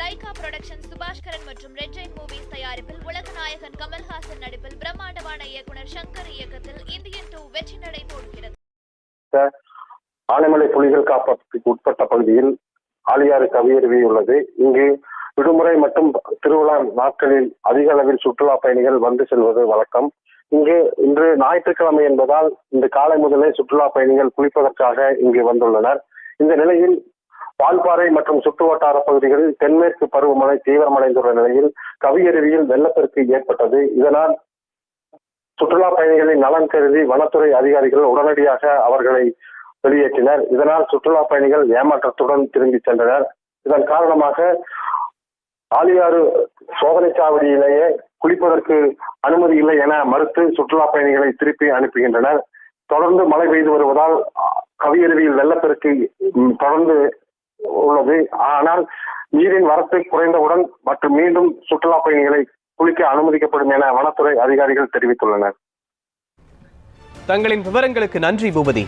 Lyca production Subaskaran மற்றும் red Jain movies தயாரிப்பில் உலகநாயகன் கமல்ஹாசன் நடிப்பில் பிரம்மாண்டமான இயக்குனர் சங்கர் இயக்கத்தில் இந்தியன் டூ வெற்றி நடை போடுகிறது ஆனைமலை புலிகள் காப்பகத்துக்கு உட்பட்ட பகுதியில் ஆலியாறு கவியருவி உள்ளது. இங்கு விடுமுறை மற்றும் திருவிழா நாட்களில் அதிக அளவில் சுற்றுலா பயணிகள் வந்து செல்வது வழக்கம். இங்கு இன்று ஞாயிற்றுக்கிழமை என்பதால் இந்த காலை முதலே சுற்றுலா பயணிகள் குளிப்பதற்காக இங்கு வந்துள்ளனர். இந்த நிலையில் வால்பாறை மற்றும் சுற்றுவட்டார பகுதிகளில் தென்மேற்கு பருவமழை தீவிரமடைந்துள்ள நிலையில் கவியருவியில் வெள்ளப்பெருக்கு ஏற்பட்டது. இதனால் சுற்றுலா பயணிகளின் நலன் கருதி வனத்துறை அதிகாரிகள் உடனடியாக அவர்களை வெளியேற்றினர். இதனால் சுற்றுலா பயணிகள் ஏமாற்றத்துடன் திரும்பி சென்றனர். இதன் காரணமாக ஆலியாறு சோதனை சாவடியிலேயே குளிப்பதற்கு அனுமதி இல்லை என மறுத்து சுற்றுலா பயணிகளை திருப்பி அனுப்புகின்றனர். தொடர்ந்து மழை பெய்து வருவதால் கவியருவியில் வெள்ளப்பெருக்கு தொடர்ந்து உள்ளது ஆனால் நீரின் வரத்து குறைந்தவுடன் மற்றும் மீண்டும் சுற்றுலா பயணிகளை குளிக்க அனுமதிக்கப்படும் என வனத்துறை அதிகாரிகள் தெரிவித்துள்ளனர். தங்களின் விவரங்களுக்கு நன்றி பூபதி.